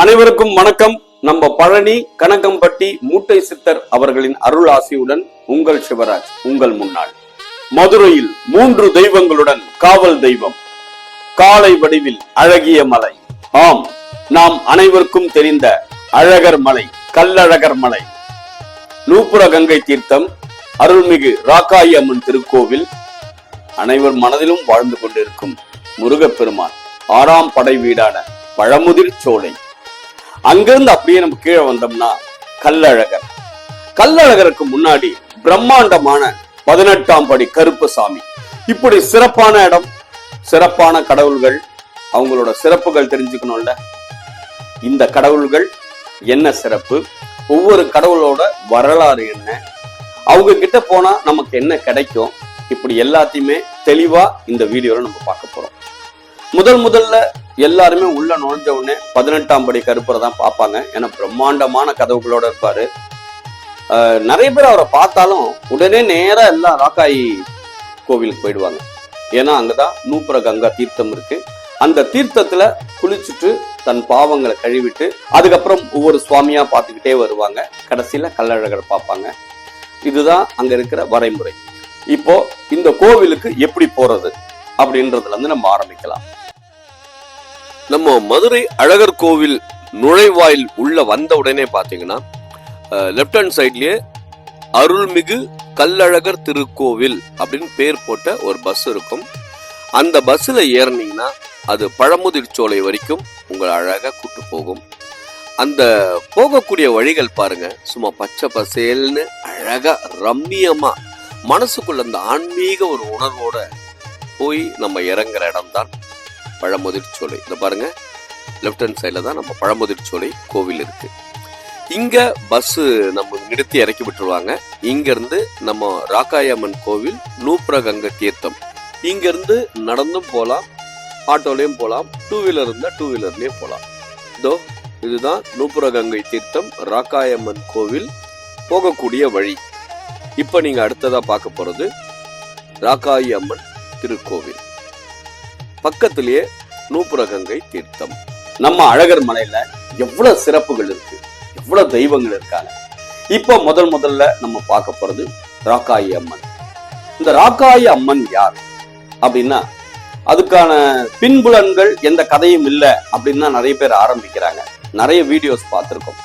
அனைவருக்கும் வணக்கம். நம்ம பழனி கனகம்பட்டி மூட்டை சித்தர் அவர்களின் அருள் ஆசியுடன் உங்கள் சிவராஜ் உங்கள் முன்னாள். மதுரையில் மூன்று தெய்வங்களுடன் காவல் தெய்வம். காலை வடிவில் அழகிய மலை. ஆம் நாம் அனைவருக்கும் தெரிந்த அழகர் மலை கல்லழகர் மலை. நூப்புர கங்கை தீர்த்தம் அருள்மிகு ராக்காயி அம்மன் திருக்கோவில். அனைவர் மனதிலும் வாழ்ந்து கொண்டிருக்கும் முருகப்பெருமான் ஆறாம் படை வீடான பழமுதிர் சோலை. அங்கிருந்து அப்படியே நம்ம கீழே வந்தோம்னா கல்லழகர் கல்லழகருக்கு முன்னாடி பிரம்மாண்டமான பதினெட்டாம் படி கருப்பசாமி இப்படி சிறப்பான இடம் சிறப்பான கடவுள்கள். அவங்களோட சிறப்புகள் தெரிஞ்சுக்கணும்ல? இந்த கடவுள்கள் என்ன சிறப்பு? ஒவ்வொரு கடவுளோட வரலாறு என்ன? அவங்க கிட்ட போனா நமக்கு என்ன கிடைக்கும்? இப்படி எல்லாத்தையுமே தெளிவா இந்த வீடியோல நம்ம பார்க்க போறோம். முதல் முதல்ல எல்லாருமே உள்ள நுழைஞ்ச உடனே பதினெட்டாம் படி கருப்பரை தான் பார்ப்பாங்க. ஏன்னா பிரம்மாண்டமான கதவுகளோட இருப்பாரு. ஆஹ் நிறைய பேர் அவரை பார்த்தாலும் உடனே நேரா எல்லாம் ராக்காயி கோவிலுக்கு போயிடுவாங்க. ஏன்னா அங்கதான் நூப்புர கங்கா தீர்த்தம் இருக்கு. அந்த தீர்த்தத்துல குளிச்சுட்டு தன் பாவங்களை கழுவிட்டு அதுக்கப்புறம் ஒவ்வொரு சுவாமியா பார்த்துக்கிட்டே வருவாங்க. கடைசியில கள்ளழகர் பார்ப்பாங்க. இதுதான் அங்க இருக்கிற வரைமுறை. இப்போ இந்த கோவிலுக்கு எப்படி போறது அப்படின்றதுல இருந்து நம்ம ஆரம்பிக்கலாம். நம்ம மதுரை அழகர் கோவில் நுழைவாயில் உள்ள வந்த உடனே பாத்தீங்கன்னா லெஃப்ட் ஹேண்ட் சைட்லயே அருள்மிகு கல்லழகர் திருக்கோவில் அப்படின்னு பேர் போட்ட ஒரு பஸ் இருக்கும். அந்த பஸ்ஸில் ஏறினீங்கன்னா அது பழமுதிர் சோலை வரைக்கும் உங்களை அழகா கூட்டு போகும். அந்த போகக்கூடிய வழிகள் பாருங்க. சும்மா பச்சை பசேல்னு அழகா ரம்மியமா மனசுக்குள்ள அந்த ஆன்மீக ஒரு உணர்வோட போய் நம்ம இறங்குற இடம்தான். பழமுதிர் சோலை. இந்த பாருங்க லெஃப்ட் ஹேண்ட் சைடில் தான் நம்ம பழமுதிர் சோலை கோவில் இருக்கு. இங்கே பஸ் நம்ம நிறுத்தி இறக்கி விட்டுருவாங்க. இங்கேருந்து நம்ம ராக்காயம்மன் கோவில் நூப்ரகங்க தீர்த்தம். இங்கேருந்து நடந்தும் போகலாம் ஆட்டோலையும் போகலாம் டூ வீலர் இருந்தால் டூ வீலர்லேயும் போகலாம் இதோ இதுதான் நூப்புரகங்கை தீர்த்தம் ராக்காயம்மன் கோவில் போகக்கூடிய வழி. இப்போ நீங்கள் அடுத்ததாக பார்க்க போகிறது ராக்காயி அம்மன் திருக்கோவில். பக்கத்திலேயே நூப்புரகங்கை தீர்த்தம். நம்ம அழகர் மலையில எவ்வளவு சிறப்புகள் இருக்கு எவ்வளவு தெய்வங்கள் இருக்காங்க. இப்போ முதல் முதல்ல நம்ம பார்க்க போறது ராக்காயி அம்மன். இந்த ராக்காயி அம்மன் யார் அப்படின்னா அதுக்கான பின்புலன்கள் எந்த கதையும் இல்லை அப்படின்னு நிறைய பேர் ஆரம்பிக்கிறாங்க. நிறைய வீடியோஸ் பார்த்துருக்கோம்.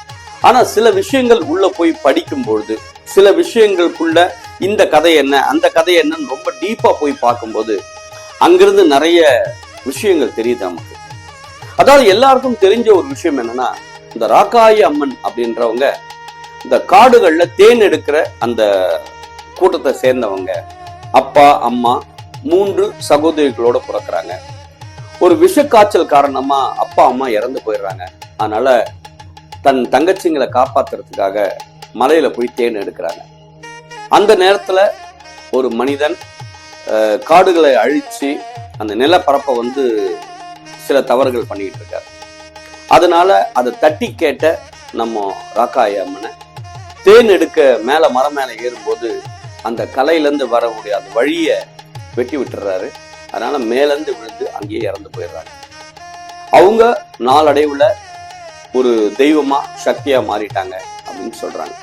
ஆனா சில விஷயங்கள் உள்ள போய் படிக்கும் பொழுது சில விஷயங்களுக்குள்ள இந்த கதை என்ன அந்த கதை என்னன்னு ரொம்ப டீப்பா போய் பார்க்கும்போது அங்கிருந்து நிறைய விஷயங்கள் தெரியுது நமக்கு. அதாவது எல்லாருக்கும் தெரிஞ்ச ஒரு விஷயம் என்னன்னா இந்த ராக்காயி அம்மன் அப்படின்றவங்க இந்த காடுகள்ல தேன் எடுக்கிற அந்த கூட்டத்தை சேர்ந்தவங்க அப்பா அம்மா மூன்று சகோதரிகளோட பிறக்கிறாங்க. ஒரு விஷக்காய்ச்சல் காரணமா அப்பா அம்மா இறந்து போயிடுறாங்க. அதனால தன் தங்கச்சிங்களை காப்பாத்துறதுக்காக மலையில போய் தேன் எடுக்கிறாங்க. அந்த நேரத்துல ஒரு மனிதன் காடுகளை அழிச்சு அந்த நிலப்பரப்பை வந்து சில தவறுகள் பண்ணிக்கிட்டு இருக்காரு. அதனால அதை தட்டி கேட்ட நம்ம ராக்காய அம்மனை தேன் எடுக்க மேல மரம் மேல ஏறும்போது அந்த கலையிலேருந்து வரக்கூடிய அந்த வழியை வெட்டி விட்டுறாரு. அதனால மேலேருந்து விழுந்து அங்கேயே இறந்து போயிடுறாங்க அவங்க நாளடைவுல ஒரு தெய்வமா சக்தியா மாறிட்டாங்க அப்படின்னு சொல்றாங்க.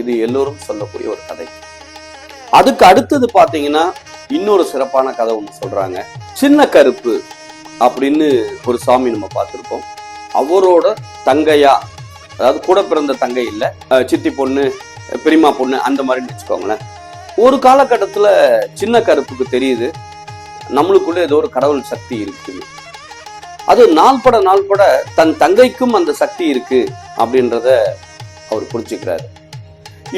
இது எல்லோரும் சொல்லக்கூடிய ஒரு கதை. அதுக்கு அடுத்தது பார்த்தீங்கன்னா இன்னொரு சிறப்பான கதை ஒன்று சொல்றாங்க. சின்ன கருப்பு அப்படின்னு ஒரு சாமி நம்ம பார்த்துருப்போம். அவரோட தங்கையா அதாவது கூட பிறந்த தங்கை இல்லை சித்தி பொண்ணு பெரியமா பொண்ணு அந்த மாதிரி வச்சுக்கோங்களேன். ஒரு காலகட்டத்தில் சின்ன கருப்புக்கு தெரியுது நம்மளுக்குள்ள ஏதோ ஒரு கடவுள் சக்தி இருக்குது. அது நாள்பட நாள்பட தன் தங்கைக்கும் அந்த சக்தி இருக்கு அப்படின்றத அவர் புரிஞ்சுக்கிறாரு.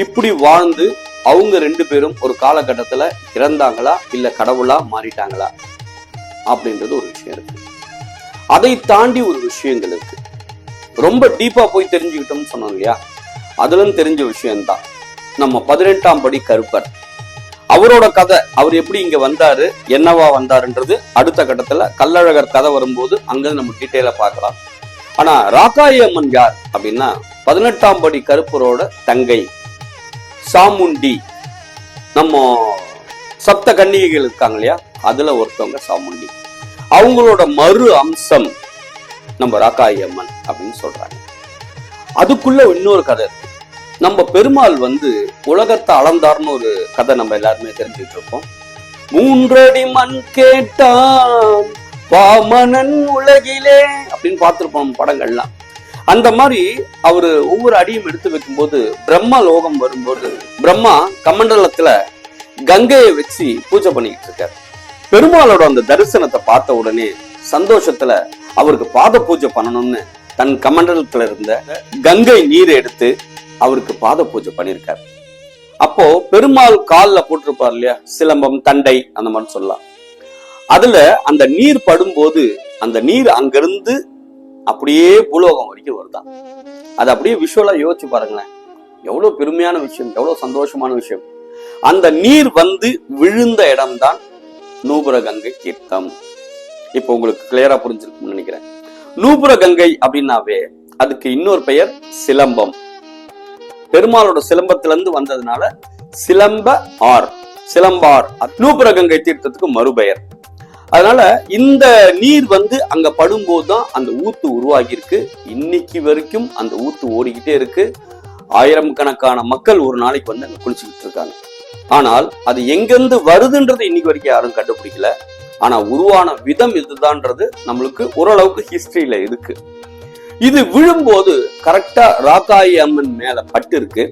இப்படி வாழ்ந்து அவங்க ரெண்டு பேரும் ஒரு காலகட்டத்தில் இறந்தாங்களா இல்லை கடவுளா மாறிட்டாங்களா அப்படின்றது ஒரு விஷயம் இருக்கு. அதை தாண்டி ஒரு விஷயங்கள் இருக்கு. ரொம்ப டீப்பா போய் தெரிஞ்சுக்கிட்டோம்னு சொன்னோம் இல்லையா? அதுலன்னு தெரிஞ்ச விஷயம்தான். நம்ம பதினெட்டாம் படி கருப்பர். அவரோட கதை அவர் எப்படி இங்க வந்தாரு என்னவா வந்தாருன்றது அடுத்த கட்டத்துல கல்லழகர் கதை வரும்போது அங்க நம்ம டீட்டெயிலா பார்க்கலாம். ஆனா ராக்காயி அம்மன் யார் அப்படின்னா பதினெட்டாம் படி கருப்பரோட தங்கை. சாமுண்டி. நம்ம சப்த கன்னிகைகள் இருக்காங்க இல்லையா? அதுல ஒருத்தவங்க சாமுண்டி. அவங்களோட மறு அம்சம் நம்ம ராக்காயி அம்மன் அப்படின்னு சொல்றாங்க. அதுக்குள்ள இன்னொரு கதை இருக்கு. நம்ம பெருமாள் வந்து உலகத்தை அளந்தார்னு ஒரு கதை நம்ம எல்லாருமே தெரிஞ்சுட்டு இருப்போம் மூன்றடி மண் கேட்டான் பாமணன் உலகிலே அப்படின்னு பார்த்திருப்போம் படங்கள்லாம். அந்த மாதிரி அவரு ஒவ்வொரு அடியும் எடுத்து வைக்கும்போது பிரம்மா லோகம் வரும்போது பிரம்மா கமண்டலத்துல கங்கையை வச்சு பூஜை பண்ணிக்கிட்டு இருக்காரு. பெருமாளோட அந்த தரிசனத்தை பார்த்த உடனே சந்தோஷத்துல அவருக்கு பாத பூஜை பண்ணணும்னு தன் கமண்டலத்துல இருந்த கங்கை நீரை எடுத்து அவருக்கு பாத பூஜை பண்ணியிருக்காரு. அப்போ பெருமாள் கால்ல போட்டிருப்பார் இல்லையா? சிலம்பம் தண்டை அந்த மாதிரி சொல்லலாம். அதுல அந்த நீர் படும்போது அந்த நீர் அங்கிருந்து அப்படியே பூலோகம் வரைக்கும் வருதான் அது அப்படியே விஷுவலா யோசிச்சு பாருங்களேன். எவ்வளவு பெருமையான விஷயம் எவ்வளவு சந்தோஷமான விஷயம். அந்த நீர் வந்து விழுந்த இடம்தான் நூபுர கங்கை தீர்த்தம். இப்போ உங்களுக்கு கிளியரா புரிஞ்சிருக்கும்னு நினைக்கிறேன். நூபுர கங்கை அப்படின்னாவே அதுக்கு இன்னொரு பெயர் சிலம்பம். பெருமாளோட சிலம்பத்துல இருந்து வந்ததுனால சிலம்ப ஆர் சிலம்பார். நூபுர கங்கை தீர்த்தத்துக்கு மறுபெயர். அதனால இந்த நீர் வந்து அங்க படும்போது தான் அந்த ஊத்து உருவாகி இருக்கு இன்னைக்கு வரைக்கும் அந்த ஊத்து ஓடிக்கிட்டே இருக்கு. ஆயிரம் கணக்கான மக்கள் ஒரு நாளைக்கு வந்து அங்க குளிச்சுக்கிட்டு இருக்காங்க. ஆனால் அது எங்கிருந்து வருதுன்றது இன்னைக்கு வரைக்கும் யாரும் கண்டுபிடிக்கல. ஆனா உருவான விதம் இதுதான்றது நம்மளுக்கு ஓரளவுக்கு ஹிஸ்டரியில இருக்கு. இது விழும்போது கரெக்டா ராக்காயி அம்மன் மேல பட்டு இருக்கு.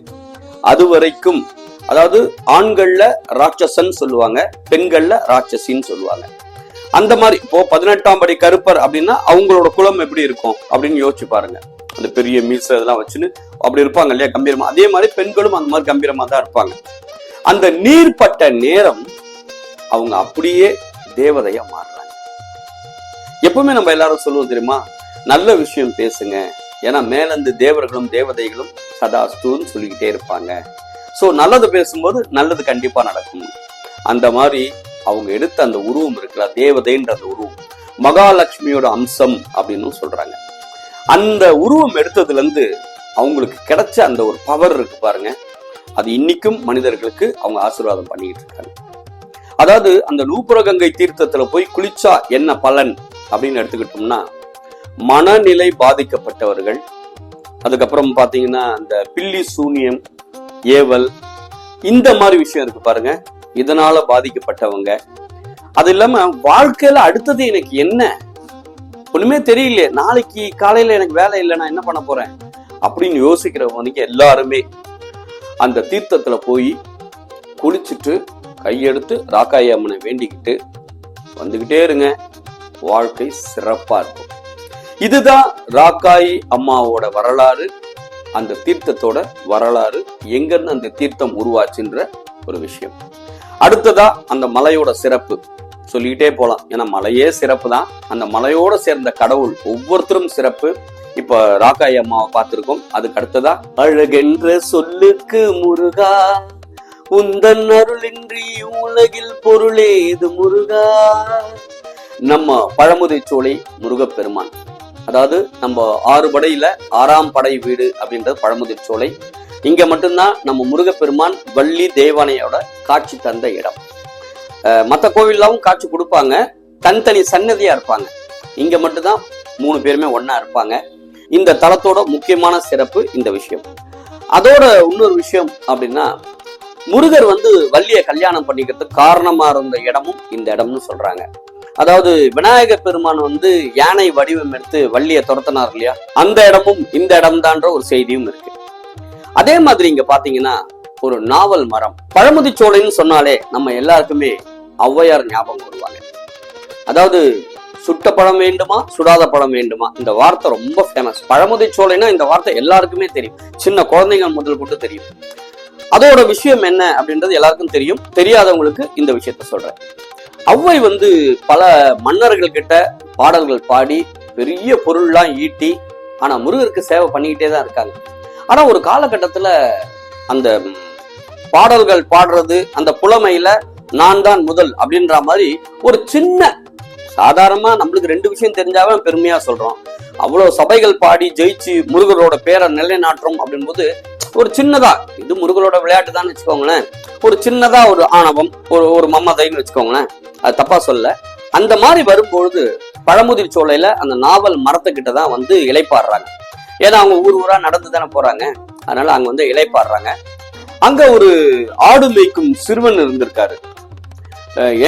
அது வரைக்கும் அதாவது ஆண்கள்ல ராட்சசன் சொல்லுவாங்க பெண்கள்ல ராட்சசின்னு சொல்லுவாங்க. அந்த மாதிரி இப்போ பதினெட்டாம் படி கருப்பர் அப்படின்னா அவங்களோட குலம் எப்படி இருக்கும் அப்படின்னு யோசிச்சு பாருங்க. அந்த பெரிய மீச இதெல்லாம் வச்சுன்னு அப்படி இருப்பாங்க இல்லையா கம்பீரமா. அதே மாதிரி பெண்களும் அந்த மாதிரி கம்பீரமா தான் இருப்பாங்க. அந்த நீர்பட்ட நேரம் அவங்க அப்படியே தேவதையா மாறுறாங்க. எப்பவுமே நம்ம எல்லாரும் சொல்லுவோம் தெரியுமா நல்ல விஷயம் பேசுங்க. ஏன்னா மேலந்து தேவர்களும் தேவதைகளும் சதாஸ்துன்னு சொல்லிக்கிட்டே இருப்பாங்க. சோ நல்லது பேசும்போது நல்லது கண்டிப்பா நடக்கும். அந்த மாதிரி அவங்க எடுத்த அந்த உருவம் இருக்குல்ல தேவதைன்ற அந்த உருவம். மகாலட்சுமியோட அம்சம் அப்படின்னு சொல்றாங்க. அந்த உருவம் எடுத்ததுல இருந்து அவங்களுக்கு கிடைச்ச அந்த ஒரு பவர் இருக்கு பாருங்க. அது இன்னைக்கும் மனிதர்களுக்கு அவங்க ஆசீர்வாதம் பண்ணிக்கிட்டு இருக்காங்க. அதாவது அந்த நூபுரகங்கை தீர்த்தத்துல போய் குளிச்சா என்ன பலன் அப்படின்னு எடுத்துக்கிட்டோம்னா மனநிலை பாதிக்கப்பட்டவர்கள் அதுக்கப்புறம் பாத்தீங்கன்னா அந்த பில்லி சூனியம் ஏவல் இந்த மாதிரி விஷயம் இருக்கு பாருங்க. இதனால பாதிக்கப்பட்டவங்க. அது இல்லாம வாழ்க்கையில அடுத்தது எனக்கு என்ன? ஒண்ணுமே தெரியலையே. நாளைக்கு காலையில எனக்கு வேலை இல்லை நான் என்ன பண்ண போறேன்? அப்படின்னு யோசிக்கிறவனுக்கு எல்லாருமே அந்த தீர்த்தத்துல போய் குளிச்சுட்டு கையெடுத்து ராக்காயி அம்மனை வேண்டிக்கிட்டு வந்துகிட்டே இருங்க. வாழ்க்கை சிறப்பா இருக்கும். இதுதான் ராக்காயி அம்மாவோட வரலாறு அந்த தீர்த்தத்தோட வரலாறு எங்கிருந்து அந்த தீர்த்தம் உருவாச்சுன்ற ஒரு விஷயம். அடுத்ததா அந்த மலையோட சிறப்பு. சொல்லிக்கிட்டே போலாம். ஏன்னா மலையே சிறப்பு தான் அந்த மலையோட சேர்ந்த கடவுள் ஒவ்வொருத்தரும் சிறப்பு. இப்ப ராக்காய் அம்மாவை பார்த்திருக்கோம். அதுக்கு அடுத்ததா அழகென்ற சொல்லுக்கு முருகா உந்தன் அருளின்றி உலகில் பொருளே இது முருகா. நம்ம பழமுதை சோலை முருகப்பெருமான். அதாவது நம்ம ஆறு படையில ஆறாம் படை வீடு அப்படின்றது பழமுதிர் சோலை இங்க மட்டும்தான் நம்ம முருகப்பெருமான் வள்ளி தேவானையோட காட்சி தந்த இடம். மற்ற மத்த காட்சி கொடுப்பாங்க. தனித்தனி சன்னதியா இருப்பாங்க. இங்க மட்டும்தான் மூணு பேருமே ஒன்னா இருப்பாங்க. இந்த தலத்தோட முக்கியமான சிறப்பு இந்த விஷயம். அதோட இன்னொரு விஷயம் அப்படின்னா முருகர் வந்து வள்ளியை கல்யாணம் பண்ணிக்கிறதுக்கு காரணமா இருந்த இடமும் இந்த இடம்னு சொல்றாங்க. அதாவது விநாயகர் பெருமான் வந்து யானை வடிவம் எடுத்து வள்ளியை துரத்தினார் இல்லையா? அந்த இடமும் இந்த இடம்தான்ற ஒரு செய்தியும் இருக்கு. அதே மாதிரி இங்க பாத்தீங்கன்னா ஒரு நாவல் மரம். பழமுதி சோலைன்னு சொன்னாலே நம்ம எல்லாருக்குமே ஔவையார் ஞாபகம் வருவாங்க. அதாவது சுட்ட பழம் வேண்டுமா சுடாத பழம் வேண்டுமா? இந்த வார்த்தை ரொம்ப ஃபேமஸ் பழமுதி சோலைனா இந்த வார்த்தை எல்லாருக்குமே தெரியும். சின்ன குழந்தைங்க முதல் கொண்டு தெரியும். அதோட விஷயம் என்ன அப்படின்றது எல்லாருக்கும் தெரியும். தெரியாதவங்களுக்கு இந்த விஷயத்த சொல்றேன். ஔவை வந்து பல மன்னர்கள் கிட்ட பாடல்கள் பாடி பெரிய பொருள்லாம் ஈட்டி ஆனா முருகருக்கு சேவை பண்ணிக்கிட்டே தான் இருக்காங்க. ஆனா ஒரு காலகட்டத்துல அந்த பாடல்கள் பாடுறது அந்த புலமையில நான் தான் முதல் அப்படின்ற மாதிரி ஒரு சின்ன சாதாரணமா நம்மளுக்கு ரெண்டு விஷயம் தெரிஞ்சாவே பெருமையா சொல்றோம். அவ்வளவு சபைகள் பாடி ஜெயிச்சு முருகரோட பேரை நிலைநாட்டுறோம் அப்படின்போது ஒரு சின்னதா இது முருகரோட விளையாட்டு தான் வச்சுக்கோங்களேன். ஒரு சின்னதா ஒரு ஆணவம் ஒரு ஒரு மம்மதைன்னு வச்சுக்கோங்களேன். அது தப்பா சொல்ல அந்த மாதிரி வரும்பொழுது பழமுதிர் சோலையில அந்த நாவல் மரத்துக்கிட்ட தான் வந்து இலைப்பாடுறாங்க. ஏன்னா அவங்க ஊர் ஊரா நடந்து தானே போறாங்க. அதனால அங்க வந்து இலைப்பாடுறாங்க அங்க ஒரு ஆடு மேய்க்கும் சிறுவன் இருந்திருக்காரு.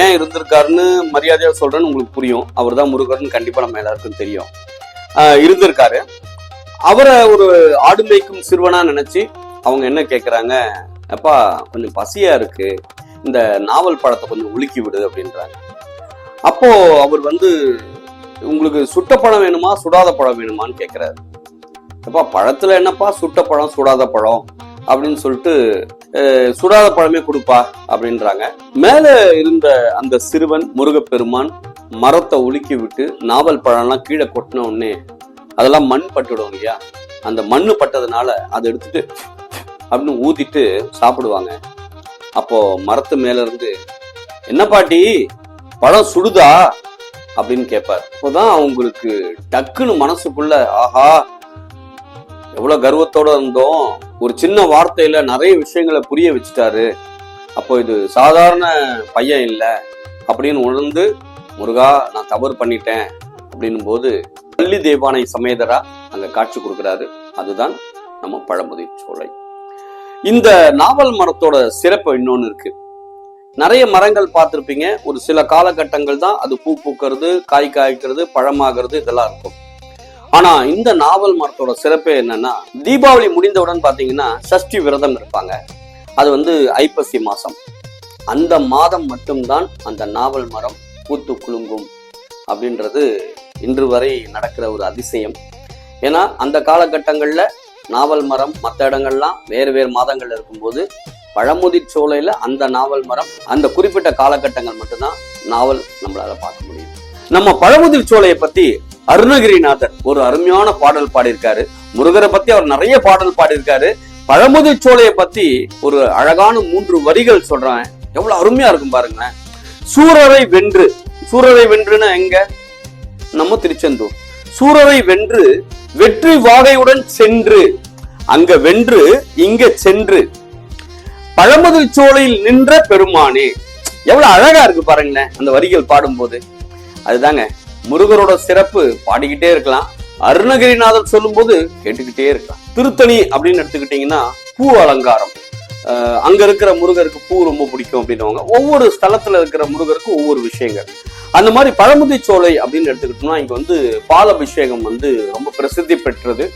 ஏன் இருந்திருக்காருன்னு மரியாதையா சொல்றேன்னு உங்களுக்கு புரியும். அவர் தான் முருகர்னு கண்டிப்பா நம்ம எல்லாருக்கும் தெரியும். இருந்திருக்காரு. அவரை ஒரு ஆடு மேய்க்கும் சிறுவனா நினைச்சு அவங்க என்ன கேட்குறாங்க அப்பா கொஞ்சம் பசியா இருக்கு. இந்த நாவல் பழத்தை கொஞ்சம் உலுக்கி விடு அப்படின்றாங்க. அப்போ அவர் வந்து உங்களுக்கு சுட்ட பழம் வேணுமா? சுடாத பழம் வேணுமான்னு கேக்குறாரு. எப்பா பழத்துல என்னப்பா? சுட்ட பழம் சுடாத பழம் அப்படின்னு சொல்லிட்டு அஹ், சுடாத பழமே கொடுப்பா அப்படின்றாங்க. மேல இருந்த அந்த சிறுவன் முருகப்பெருமான் மரத்தை உலுக்கி விட்டு நாவல் பழம்லாம் கீழே கொட்டின உடனே அதெல்லாம் மண் பட்டுடும் இல்லையா? அந்த மண்ணு பட்டதுனால அதை எடுத்துட்டு அப்படின்னு ஊதிட்டு சாப்பிடுவாங்க. அப்போ மரத்து மேல இருந்து என்ன பாட்டி பழம் சுடுதா? அப்படின்னு கேட்பார் அப்போதான் அவங்களுக்கு டக்குன்னு மனசுக்குள்ள ஆஹா எவ்வளவு கர்வத்தோட இருந்தோம். ஒரு சின்ன வார்த்தையில நிறைய விஷயங்களை புரிய வச்சுட்டாரு. அப்போ இது சாதாரண பையன் இல்ல அப்படின்னு உணர்ந்து முருகா நான் தவறு பண்ணிட்டேன். அப்படின்னும் போது பள்ளி தேவானை சமேதரா அங்க காட்சி கொடுக்குறாரு. அதுதான் நம்ம பழமுதி சோலை. இந்த நாவல் மரத்தோட சிறப்பு இன்னொன்னு இருக்கு. நிறைய மரங்கள் பார்த்திருப்பீங்க. ஒரு சில காலகட்டங்கள் தான் அது பூ பூக்கிறது காய் காய்க்கிறது பழமாகிறது இதெல்லாம் இருக்கும். ஆனா இந்த நாவல் மரத்தோட சிறப்பே என்னன்னா தீபாவளி முடிந்தவுடன் பாத்தீங்கன்னா சஷ்டி விரதம் இருப்பாங்க. அது வந்து ஐப்பசி மாசம். அந்த மாதம் மட்டும்தான் அந்த நாவல் மரம் பூத்து குலுங்கும் அப்படின்றது இன்று வரை நடக்கிற ஒரு அதிசயம். ஏன்னா அந்த காலகட்டங்கள்ல நாவல் மரம் மற்ற இடங்கள்லாம் வேறு வேறு மாதங்கள் இருக்கும்போது பழமுதிர் சோலையில் அந்த நாவல் மரம் அந்த குறிப்பிட்ட காலகட்டங்கள் மட்டும்தான் நாவல் நம்மளால பார்க்க முடியும் நம்ம பழமுதிர் சோலையை பற்றி அருணகிரிநாதர் ஒரு அருமையான பாடல் பாடியிருக்காரு. முருகரை பத்தி அவர் நிறைய பாடல் பாடியிருக்காரு. பழமுதிர் சோலையை பத்தி ஒரு அழகான மூன்று வரிகள் சொல்றேன். எவ்வளவு அருமையா இருக்கும் பாருங்களேன் சூரரை வென்று சூரரை வென்றுன்னா எங்க? நம்ம திருச்செந்தூர். சூரரை வென்று வெற்றி வாகையுடன் சென்று அங்க வென்று இங்க சென்று பழமுதிர் சோலையில் நின்ற பெருமானே. எவ்வளவு அழகா இருக்கு பாருங்களேன் அந்த வரிகள் பாடும்போது. அதுதாங்க முருகரோட சிறப்பு பாடிக்கிட்டே இருக்கலாம். அருணகிரிநாதர் சொல்லும்போது கேட்டுக்கிட்டே இருக்கலாம். திருத்தணி அப்படின்னு எடுத்துக்கிட்டீங்கன்னா பூ அலங்காரம். அங்க இருக்கிற முருகருக்கு பூ ரொம்ப பிடிக்கும் அப்படின்னுவாங்க ஒவ்வொரு ஸ்தலத்துல இருக்கிற முருகருக்கு ஒவ்வொரு விஷயங்கள். அந்த மாதிரி பழமுதி சோலை அப்படின்னு எடுத்துக்கிட்டோம்னா இங்க வந்து பால் அபிஷேகம் வந்து ரொம்ப பிரசித்தி பெற்றது.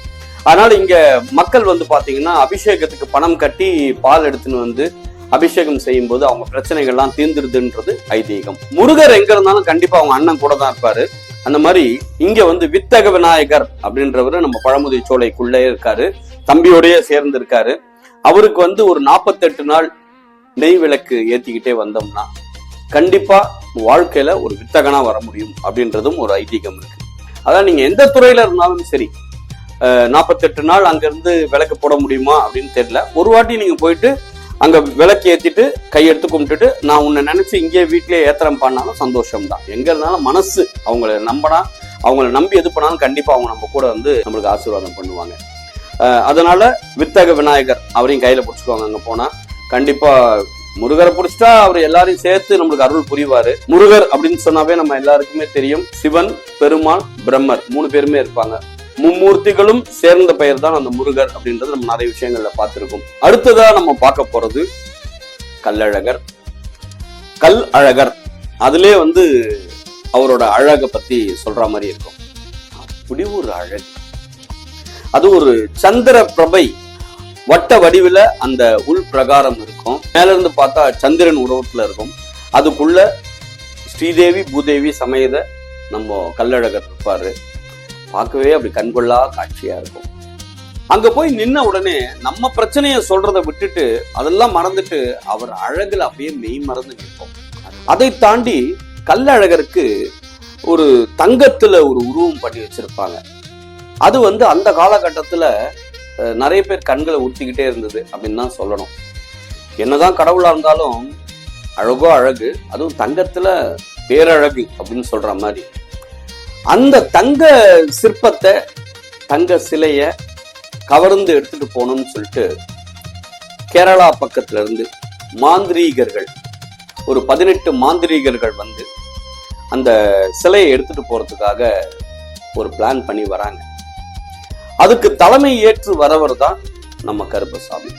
அதனால இங்க மக்கள் வந்து பாத்தீங்கன்னா அபிஷேகத்துக்கு பணம் கட்டி பால் எடுத்துன்னு வந்து அபிஷேகம் செய்யும் போது அவங்க பிரச்சனைகள்லாம் தீர்ந்துருதுன்றது ஐதீகம். முருகர் எங்க இருந்தாலும் கண்டிப்பா அவங்க அண்ணன் கூட தான் இருப்பாரு. அந்த மாதிரி இங்க வந்து வித்தக விநாயகர் அப்படின்றவரு நம்ம பழமுதி சோலைக்குள்ளே இருக்காரு. தம்பியோடய சேர்ந்து இருக்காரு அவருக்கு வந்து ஒரு நாற்பத்தெட்டு நாள் நெய் விளக்கு ஏத்திக்கிட்டே வந்தோம்னா கண்டிப்பா வாழ்க்கையில ஒரு வித்தகனா வர முடியும் அப்படின்றதும் ஒரு ஐதீகம் இருக்கு. அதான் நீங்க எந்த துறையில இருந்தாலும் சரி நாற்பத்தெட்டு நாள் அங்க இருந்து விளக்கு போட முடியுமா அப்படின்னு தெரியல. ஒரு வாட்டி நீங்க போயிட்டு அங்க விளக்கு ஏத்திட்டு கையெடுத்து கும்பிட்டுட்டு நான் உன்னை நினைச்சு இங்கேயே வீட்லயே ஏத்திரம் பண்ணாலும் சந்தோஷம் தான் எங்க இருந்தாலும் மனசு அவங்கள நம்பினா அவங்கள நம்பி எது பண்ணாலும் கண்டிப்பா அவங்க நம்ம கூட வந்து நம்மளுக்கு ஆசீர்வாதம் பண்ணுவாங்க. அதனால வித்தக விநாயகர் அவரையும் கையில பிடிச்சிக்குவாங்க அங்க போனா. கண்டிப்பா முருகரை பிடிச்சிட்டா அவர் எல்லாரையும் சேர்த்து நம்மளுக்கு அருள் புரிவாரு. முருகர் அப்படின்னு சொன்னாவே நம்ம எல்லாருக்குமே தெரியும். சிவன் பெருமாள் பிரம்மர் மூணு பேருமே இருப்பாங்க. மும்மூர்த்திகளும் சேர்ந்த பெயர் தான் அந்த முருகர் அப்படின்றது நம்ம நிறைய விஷயங்கள்ல பார்த்திருக்கோம். அடுத்ததா நம்ம பார்க்க போறது கல்லழகர். கல் அழகர் அதிலே வந்து அவரோட அழகை பத்தி சொல்ற மாதிரி இருக்கும். அப்படி ஒரு அழகு. அது ஒரு சந்திர பிரபை. வட்ட வடிவுல அந்த உள் பிரகாரம் இருக்கும். மேல இருந்து பார்த்தா சந்திரன் உருவத்துல இருக்கும். அதுக்குள்ள ஸ்ரீதேவி பூதேவி சமேத நம்ம கல்லழகர் இருப்பாரு. பார்க்கவே அப்படி கண்கொள்ளா காட்சியா இருக்கும். அங்க போய் நின்ன உடனே நம்ம பிரச்சனைய சொல்றதை விட்டுட்டு அதெல்லாம் மறந்துட்டு அவர் அழகுல அப்படியே மெய் மறந்து நிற்போம். அதை தாண்டி கல்லழகருக்கு ஒரு தங்கத்துல ஒரு உருவம் பண்ணி வச்சிருப்பாங்க. அது வந்து அந்த காலகட்டத்துல நிறைய பேர் கண்களை ஊற்றிக்கிட்டே இருந்தது அப்படின்னு தான் சொல்லணும். என்னதான் கடவுளா இருந்தாலும் அழகோ அழகு அதுவும் தங்கத்துல பேரழகு அப்படின்னு சொல்ற மாதிரி. அந்த தங்க சிற்பத்தை தங்க சிலைய கவர்ந்து எடுத்துட்டு போகணும்னு சொல்லிட்டு கேரளா பக்கத்துல இருந்து மாந்திரீகர்கள் ஒரு பதினெட்டு மாந்திரீகர்கள் வந்து அந்த சிலையை எடுத்துட்டு போறதுக்காக ஒரு பிளான் பண்ணி வராங்க. அதுக்கு தலைமை ஏற்று வரவர் தான் நம்ம கருப்பசாமி.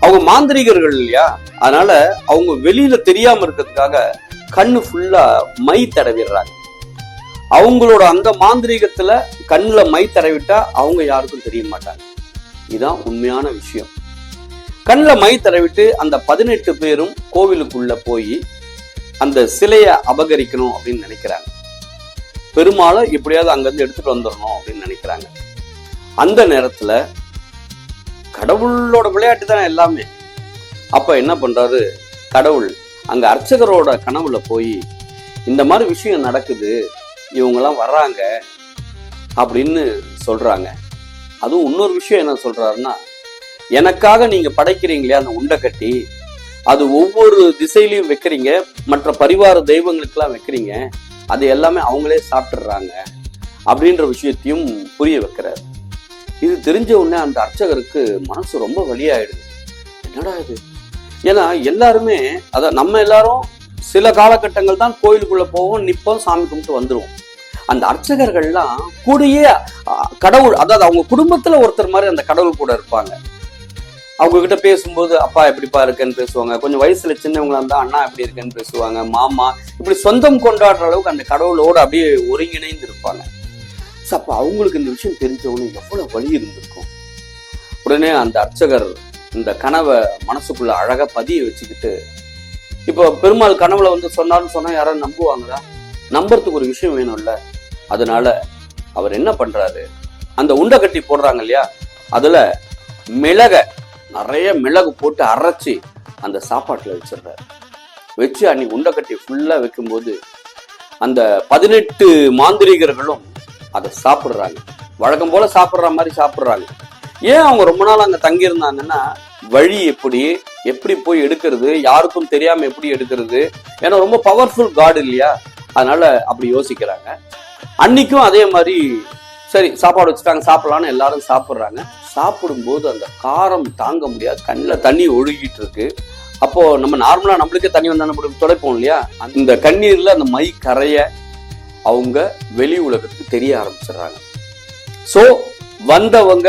அவங்க மாந்திரிகர்கள் இல்லையா? அதனால அவங்க வெளியில தெரியாம இருக்கிறதுக்காக கண்ணு ஃபுல்லா மை தடவிடுறாங்க. அவங்களோட அந்த மாந்திரீகத்துல கண்ணில் மை தடவிட்டா அவங்க யாருக்கும் தெரிய மாட்டாங்க. இதுதான் உண்மையான விஷயம். கண்ணில் மை தடவிட்டு அந்த பதினெட்டு பேரும் கோவிலுக்குள்ள போய் அந்த சிலையை அபகரிக்கணும் அப்படின்னு நினைக்கிறாங்க. பெருமாளை எப்படியாவது அங்கேருந்து எடுத்துட்டு வந்துடணும் அப்படின்னு நினைக்கிறாங்க. அந்த நேரத்துல கடவுளோட விளையாட்டு தானே எல்லாமே. அப்ப என்ன பண்றாரு? கடவுள் அங்க அர்ச்சகரோட கனவுல போய் இந்த மாதிரி விஷயம் நடக்குது. இவங்கெல்லாம் வர்றாங்க அப்படின்னு சொல்கிறாங்க அதுவும் இன்னொரு விஷயம் என்ன சொல்கிறாருன்னா எனக்காக நீங்கள் படைக்கிறீங்களே அந்த உண்டை கட்டி அது ஒவ்வொரு திசையிலையும் வைக்கிறீங்க மற்ற பரிவார தெய்வங்களுக்கெல்லாம் வைக்கிறீங்க அது எல்லாமே அவங்களே சாப்பிட்றாங்க அப்படின்ற விஷயத்தையும் புரிய வைக்கிறார். இது தெரிஞ்ச உடனே அந்த அர்ச்சகருக்கு மனசு ரொம்ப வழியாயிடுது என்னடா இது? ஏன்னா எல்லாருமே அதான் நம்ம எல்லாரும் சில காலகட்டங்கள் தான் கோயிலுக்குள்ள போவோம் நிற்போம் சாமி கும்பிட்டு வந்துருவோம். அந்த அர்ச்சகர்கள்லாம் கூடயே கடவுள் அதாவது அவங்க குடும்பத்துல ஒருத்தர் மாதிரி அந்த கடவுள் கூட இருப்பாங்க. அவங்க கிட்ட பேசும்போது அப்பா எப்படிப்பா இருக்குன்னு பேசுவாங்க. கொஞ்சம் வயசுல சின்னவங்களா இருந்தா அண்ணா எப்படி இருக்குன்னு பேசுவாங்க. மாமா இப்படி சொந்தம் கொண்டாடுற அளவுக்கு அந்த கடவுளோட அப்படியே ஒருங்கிணைந்து இருப்பாங்க So, அப்ப அவங்களுக்கு இந்த விஷயம் தெரிஞ்ச எவ்வளவு வழி இருந்திருக்கும். உடனே அந்த அர்ச்சகர் இந்த கனவை மனசுக்குள்ள அழகா பதிய வச்சுக்கிட்டு இப்போ பெருமாள் கனவுல வந்து சொன்னார்னு சொன்னா யாராவது நம்புவாங்களா? நம்புறதுக்கு ஒரு விஷயம் வேணும்ல. அதனால அவர் என்ன பண்றாரு? அந்த உண்டை கட்டி போடுறாங்க இல்லையா? அதுல மிளக நிறைய மிளகு போட்டு அரைச்சி அந்த சாப்பாட்டில் வச்சிடுறாரு. வச்சு அன்னைக்கு உண்டை கட்டி ஃபுல்லா வைக்கும்போது அந்த பதினெட்டு மாந்திரிகர்களும் அதை சாப்பிட்றாங்க. வழக்கம் போல சாப்பிட்ற மாதிரி சாப்பிட்றாங்க. ஏன் அவங்க ரொம்ப நாள் அங்கே தங்கியிருந்தாங்கன்னா வழி எப்படி எப்படி போய் எடுக்கிறது யாருக்கும் தெரியாம எப்படி எடுக்கிறது? ஏன்னா ரொம்ப பவர்ஃபுல் காடு இல்லையா? அதனால அப்படி யோசிக்கிறாங்க. அன்னைக்கும் அதே மாதிரி சரி சாப்பாடு வச்சுட்டாங்க சாப்பிடலாம்னு எல்லாரும் சாப்பிட்றாங்க. சாப்பிடும்போது அந்த காரம் தாங்க முடியாது. கண்ணில் தண்ணி ஒழுகிட்டு இருக்கு. அப்போ நம்ம நார்மலாக நம்மளுக்கே தண்ணி வந்தா நம்ம துடைப்போம் இல்லையா? அந்த கண்ணீரில் அந்த மை கரைய அவங்க வெளி உலகத்துக்கு தெரிய ஆரம்பிச்சிடுறாங்க. ஸோ வந்தவங்க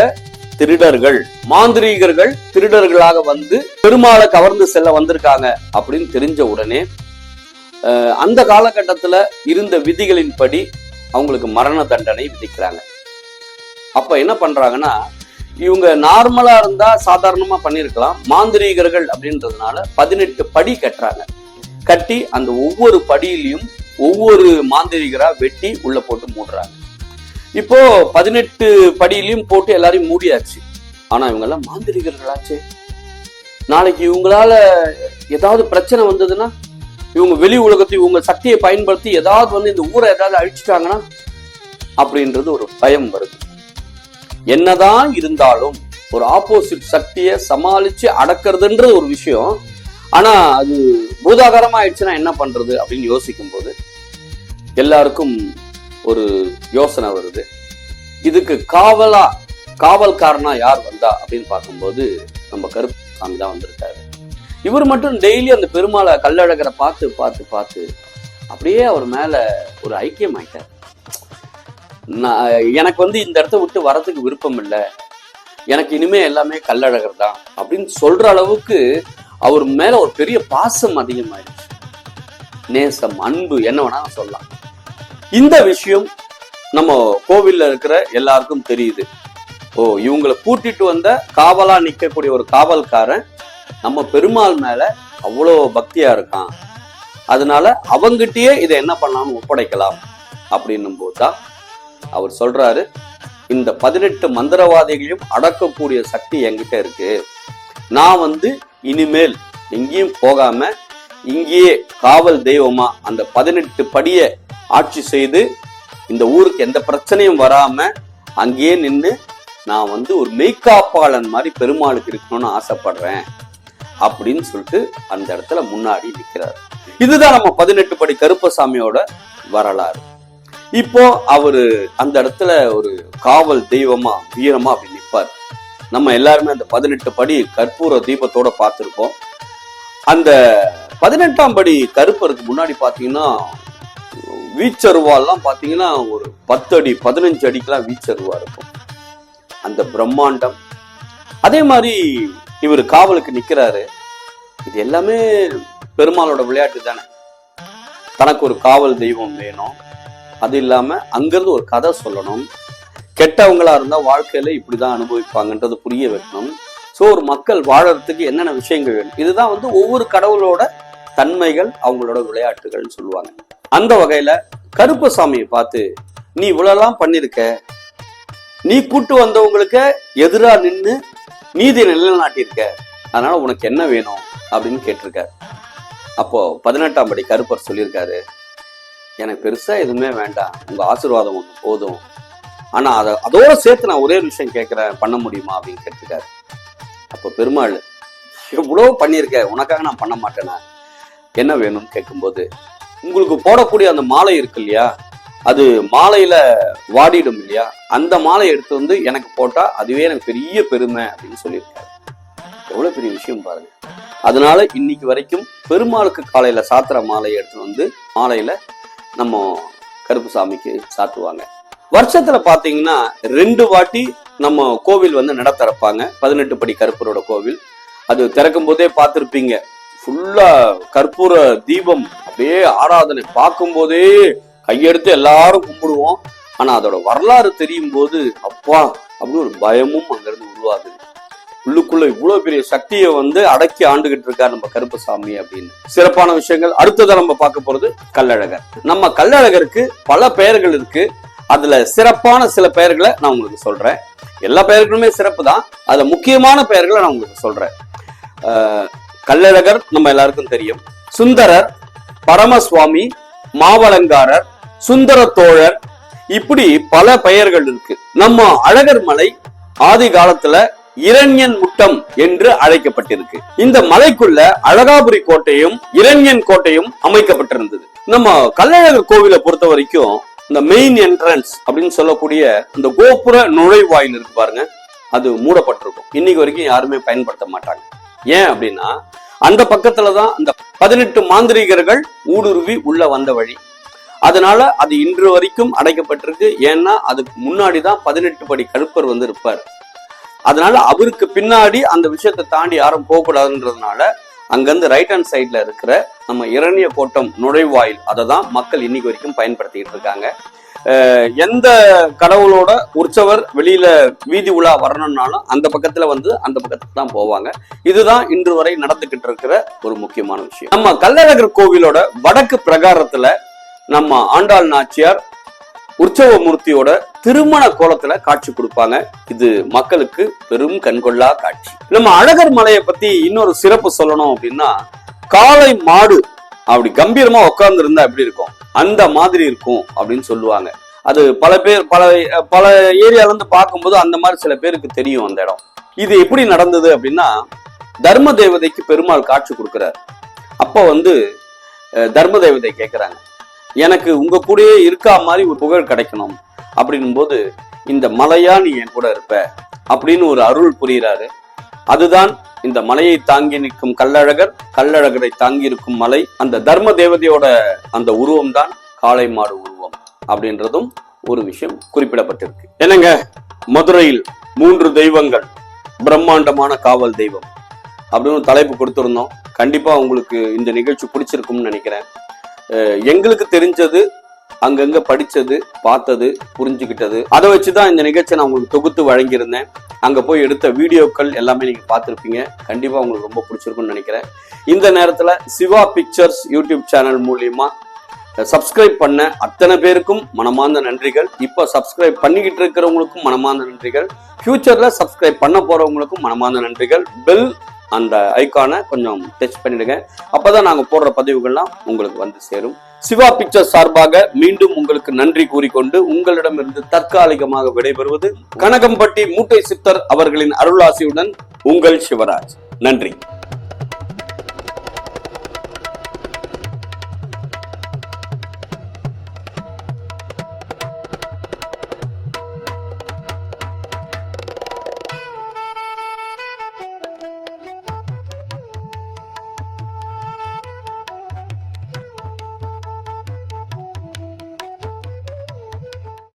திருடர்கள் மாந்திரீகர்கள் திருடர்களாக வந்து பெருமாளை கவர்ந்து செல்ல வந்திருக்காங்க அப்படின்னு தெரிஞ்ச உடனே அந்த காலகட்டத்தில் இருந்த விதிகளின்படி அவங்களுக்கு மரண தண்டனை விதிக்கிறாங்க. அப்ப என்ன பண்றாங்கன்னா இவங்க நார்மலா இருந்தா சாதாரணமா பண்ணிருக்கலாம். மாந்திரீகர்கள் அப்படின்றதுனால பதினெட்டு படி கட்டுறாங்க. கட்டி அந்த ஒவ்வொரு படியிலையும் ஒவ்வொரு மாந்திரிகரா வெட்டி உள்ள போட்டு மூடுறாங்க. இப்போ பதினெட்டு படியிலையும் போட்டு எல்லாரையும் மூடியாச்சு. ஆனா இவங்க எல்லாம் நாளைக்கு இவங்களால ஏதாவது பிரச்சனை வந்ததுன்னா இவங்க வெளி உலகத்தை இவங்க சக்தியை பயன்படுத்தி ஏதாவது வந்து இந்த ஊரை ஏதாவது அழிச்சிட்டாங்கன்னா அப்படின்றது ஒரு பயம் வருது. என்னதான் இருந்தாலும் ஒரு ஆப்போசிட் சக்தியை சமாளிச்சு அடக்கிறதுன்றது ஒரு விஷயம். ஆனா அது பூதாகரமா ஆயிடுச்சுன்னா என்ன பண்றது அப்படின்னு யோசிக்கும் போது எல்லாருக்கும் ஒரு யோசனை வருது. இதுக்கு காவலா காவல்காரனா யார் வந்தா அப்படின்னு பார்க்கும்போது நம்ம கருப்பு சாமி தான் வந்திருக்காரு. இவர் மட்டும் டெய்லி அந்த பெருமாளை கல்லழகரை பார்த்து பார்த்து பார்த்து அப்படியே அவர் மேல ஒரு ஐக்கியம் ஆயிட்டார். நான் எனக்கு வந்து இந்த இடத்த விட்டு வரதுக்கு விருப்பம் இல்லை. எனக்கு இனிமே எல்லாமே கல்லழகர் தான் அப்படின்னு சொல்ற அளவுக்கு அவர் மேல ஒரு பெரிய பாசம் அதிகமாயிடுச்சு. நேசம் அன்பு என்ன வேணாலும் சொல்லலாம். இந்த விஷயம் நம்ம கோவில்ல இருக்கிற எல்லாருக்கும் தெரியுது. ஓ இவங்களை கூட்டிட்டு வந்த காவலா நிக்கக்கூடிய ஒரு காவல்காரன் நம்ம பெருமாள் மேல அவ்வளோ பக்தியா இருக்கான். அதனால அவங்கிட்டயே இதை என்ன பண்ணலாம்னு ஒப்படைக்கலாம் அப்படின்னும் போதுதான் அவர் சொல்றாரு இந்த பதினெட்டு மந்திரவாதிகளையும் அடக்கக்கூடிய சக்தி என்கிட்ட இருக்கு. நான் வந்து இனிமேல் எங்கேயும் போகாம இங்கேயே காவல் தெய்வமா அந்த பதினெட்டு படிய ஆட்சி செய்து இந்த ஊருக்கு எந்த பிரச்சனையும் வராம அங்கேயே நின்று நான் வந்து ஒரு மெய்காப்பாளன் மாதிரி பெருமாளுக்கு இருக்கணும்னு ஆசைப்படுறேன். அப்படின்னு சொல்லிட்டு அந்த இடத்துல முன்னாடி நிற்கிறார் இதுதான் நம்ம பதினெட்டு படி கருப்பசாமியோட வரலாறு. இப்போ அவரு அந்த இடத்துல ஒரு காவல் தெய்வமா வீரமா அப்படி நிற்பார் நம்ம எல்லாருமே அந்த பதினெட்டு படி கற்பூர தீபத்தோட பார்த்துருக்கோம் அந்த பதினெட்டாம் படி கருப்பருக்கு முன்னாடி பாத்தீங்கன்னா வீச்சருவாலாம் பாத்தீங்கன்னா ஒரு பத்து அடி பதினஞ்சு அடிக்கெல்லாம் வீச்சருவா இருக்கும். அந்த பிரம்மாண்டம். அதே மாதிரி இவர் காவலுக்கு நிற்கிறாரு இது எல்லாமே பெருமாளோட விளையாட்டு தானே. தனக்கு ஒரு காவல் தெய்வம் வேணும். அது இல்லாம அங்கிருந்து ஒரு கதை சொல்லணும். கெட்டவங்களா இருந்தா வாழ்க்கையில இப்படிதான் அனுபவிப்பாங்கன்றது புரிய வைக்கணும். ஸோ ஒரு மக்கள் வாழறதுக்கு என்னென்ன விஷயங்கள் வேணும்? இதுதான் வந்து ஒவ்வொரு கடவுளோட தன்மைகள் அவங்களோட விளையாட்டுகள்னு சொல்லுவாங்க. அந்த வகையில கருப்பசாமியை பார்த்து நீ இவ்வளோலாம் பண்ணிருக்க நீ கூட்டு வந்தவங்களுக்கு எதிராக நின்று நீதி நிலைநாட்டியிருக்க. அதனால உனக்கு என்ன வேணும் அப்படின்னு கேட்டிருக்காரு. அப்போ பதினெட்டாம் படி கருப்பர் சொல்லியிருக்காரு. எனக்கு பெருசா எதுவுமே வேண்டாம். உங்க ஆசீர்வாதம் ஒன்று போதும். ஆனா அதை அதோட சேர்த்து நான் ஒரே விஷயம் கேட்கிறேன். பண்ண முடியுமா அப்படின்னு கேட்டிருக்காரு. அப்போ பெருமாள் எவ்வளோ பண்ணியிருக்க? உனக்காக நான் பண்ண மாட்டேனா? என்ன வேணும்னு கேட்கும்போது உங்களுக்கு போடக்கூடிய அந்த மாலை இருக்கு இல்லையா? அது மாலையில வாடிடும் இல்லையா? அந்த மாலை எடுத்து வந்து எனக்கு போட்டா அதுவே எனக்கு பெரிய பெருமை அப்படின்னு சொல்லியிருக்காரு. எவ்வளவு பெரிய விஷயம் பாருங்க. அதனால இன்னைக்கு வரைக்கும் பெருமாளுக்கு காலையில சாத்துற மாலையை எடுத்து வந்து மாலையில நம்ம கருப்பு சாமிக்கு சாத்துவாங்க. வருஷத்துல பாத்தீங்கன்னா ரெண்டு வாட்டி நம்ம கோவில் வந்து நட திறப்பாங்க. பதினெட்டு படி கருப்பரோட கோவில். அது திறக்கும் போதே பார்த்துருப்பீங்க ஃபுல்லா கற்பூர தீபம் அப்படியே ஆராதனை பார்க்கும் போதே கையெடுத்து எல்லாரும் கும்பிடுவோம். ஆனா அதோட வரலாறு தெரியும் போது அப்பா அப்படின்னு ஒரு பயமும் அங்கிருந்து உருவாகுது. உள்ளுக்குள்ள இவ்வளவு பெரிய சக்தியை வந்து அடக்கி ஆண்டுகிட்டு இருக்கார் நம்ம கருப்பசாமி அப்படின்னு. சிறப்பான விஷயங்கள். அடுத்ததை நம்ம பார்க்க போறது கல்லழகர் நம்ம கல்லழகருக்கு பல பெயர்கள் இருக்கு. அதுல சிறப்பான சில பெயர்களை நான் உங்களுக்கு சொல்றேன். எல்லா பெயர்களுமே சிறப்பு தான். அதுல முக்கியமான பெயர்களை நான் உங்களுக்கு சொல்றேன். கல்லழகர் நம்ம எல்லாருக்கும் தெரியும். சுந்தரர் பரமசுவாமி மாவளங்காரர் சுந்தர தோழர். இப்படி பல பெயர்கள் இருக்கு. நம்ம அழகர் மலை ஆதி காலத்துல இரண்யன் முட்டம் என்று அழைக்கப்பட்டிருக்கு. இந்த மலைக்குள்ள அழகாபுரி கோட்டையும் இரண்யன் கோட்டையும் அமைக்கப்பட்டிருந்தது. நம்ம கல்லழகர் கோவிலை பொறுத்த வரைக்கும் இந்த மெயின் என்ட்ரன்ஸ் அப்படின்னு சொல்லக்கூடிய இந்த கோபுர நுழைவாயில் இருக்கு பாருங்க. அது மூடப்பட்டிருக்கும். இன்னைக்கு வரைக்கும் யாருமே பயன்படுத்த மாட்டாங்க. ஏன் அப்படின்னா அந்த பக்கத்துல தான் அந்த பதினெட்டு மாந்திரிகர்கள் ஊடுருவி உள்ள வந்த வழி. அதனால அது இன்று வரைக்கும் அடைக்கப்பட்டிருக்கு. ஏன்னா அதுக்கு முன்னாடி தான் பதினெட்டு படி கருப்பர் வந்து இருப்பார். அதனால அவருக்கு பின்னாடி அந்த விஷயத்தை தாண்டி யாரும் போகக்கூடாதுன்றதுனால அங்கிருந்து ரைட் ஹேண்ட் சைட்ல இருக்கிற நம்ம இரணிய கோட்டம் நுழைவாயில் அதை தான் மக்கள் இன்னைக்கு வரைக்கும் பயன்படுத்திக்கிட்டு இருக்காங்க. எந்த கடவுளோட உற்சவர் வெளியில வீதி உலா வரணும்னாலும் அந்த பக்கத்துல வந்து அந்த பக்கத்துக்கு தான் போவாங்க. இதுதான் இன்று வரை நடந்துகிட்டு இருக்கிற ஒரு முக்கியமான விஷயம். நம்ம கல்லழகர் கோவிலோட வடக்கு பிரகாரத்துல நம்ம ஆண்டாள் நாச்சியார் உற்சவ மூர்த்தியோட திருமண கோலத்துல காட்சி கொடுப்பாங்க. இது மக்களுக்கு பெரும் கண்கொள்ளா காட்சி. நம்ம அழகர் மலையை பத்தி இன்னொரு சிறப்பு சொல்லணும் அப்படின்னா காளை மாடு அப்படி கம்பீரமா உட்கார்ந்து இருந்தா எப்படி இருக்கும்? அந்த மாதிரி இருக்கும் அப்படின்னு சொல்லுவாங்க. அது பல பேர் பல பல ஏரியால இருந்து பார்க்கும்போது அந்த மாதிரி சில பேருக்கு தெரியும் அந்த இடம். இது எப்படி நடந்தது அப்படின்னா தர்ம தேவதைக்கு பெருமாள் காட்சி கொடுக்கிறார். அப்ப வந்து அஹ், தர்ம தேவதை கேட்கிறாங்க எனக்கு உங்க கூடயே இருக்கா மாதிரி ஒரு புகழ் கிடைக்கணும் அப்படின்னும் போது இந்த மலையா நீ என் கூட இருப்ப அப்படின்னு ஒரு அருள் புரிகிறாரு அதுதான் இந்த மலையை தாங்கி நிற்கும் கள்ளழகர் கல்லழகரை தாங்கி இருக்கும் மலை அந்த தர்ம தேவதையோட அந்த உருவம் தான் காளை மாடு உருவம் அப்படின்றதும் ஒரு விஷயம் குறிப்பிடப்பட்டிருக்கு. என்னங்க? மதுரையில் மூன்று தெய்வங்கள் பிரம்மாண்டமான காவல் தெய்வம் அப்படின்னு தலைப்பு கொடுத்திருந்தோம். கண்டிப்பா உங்களுக்கு இந்த நிகழ்ச்சி பிடிச்சிருக்கும்னு நினைக்கிறேன். எங்களுக்கு தெரிஞ்சது அங்கங்க படிச்சது பார்த்தது புரிஞ்சுக்கிட்டது அதை வச்சுதான் இந்த நிகழ்ச்சியை நான் உங்களுக்கு தொகுத்து வழங்கியிருந்தேன். அங்க போய் எடுத்த வீடியோக்கள் எல்லாமே நீங்க பார்த்துருப்பீங்க. கண்டிப்பா உங்களுக்கு ரொம்ப பிடிச்சிருக்கும்னு நினைக்கிறேன். இந்த நேரத்துல சிவா பிக்சர்ஸ் யூடியூப் சேனல் மூலியமா சப்ஸ்கிரைப் பண்ண அத்தனை பேருக்கும் மனமார்ந்த நன்றிகள். இப்போ சப்ஸ்கிரைப் பண்ணிக்கிட்டு இருக்கிறவங்களுக்கும் மனமார்ந்த நன்றிகள். ஃபியூச்சர்ல சப்ஸ்கிரைப் பண்ண போறவங்களுக்கும் மனமார்ந்த நன்றிகள். பெல் அந்த ஐக்கானை கொஞ்சம் டச் பண்ணிடுங்க. அப்பதான் நாங்க போடுற பதிவுகள்லாம் உங்களுக்கு வந்து சேரும். சிவா பிக்சர் சார்பாக மீண்டும் உங்களுக்கு நன்றி கூறிக்கொண்டு உங்களிடமிருந்து தற்காலிகமாக விடைபெறுவது கனகம்பட்டி மூட்டை சித்தர் அவர்களின் அருளாசியுடன் உங்கள் சிவராஜ். நன்றி.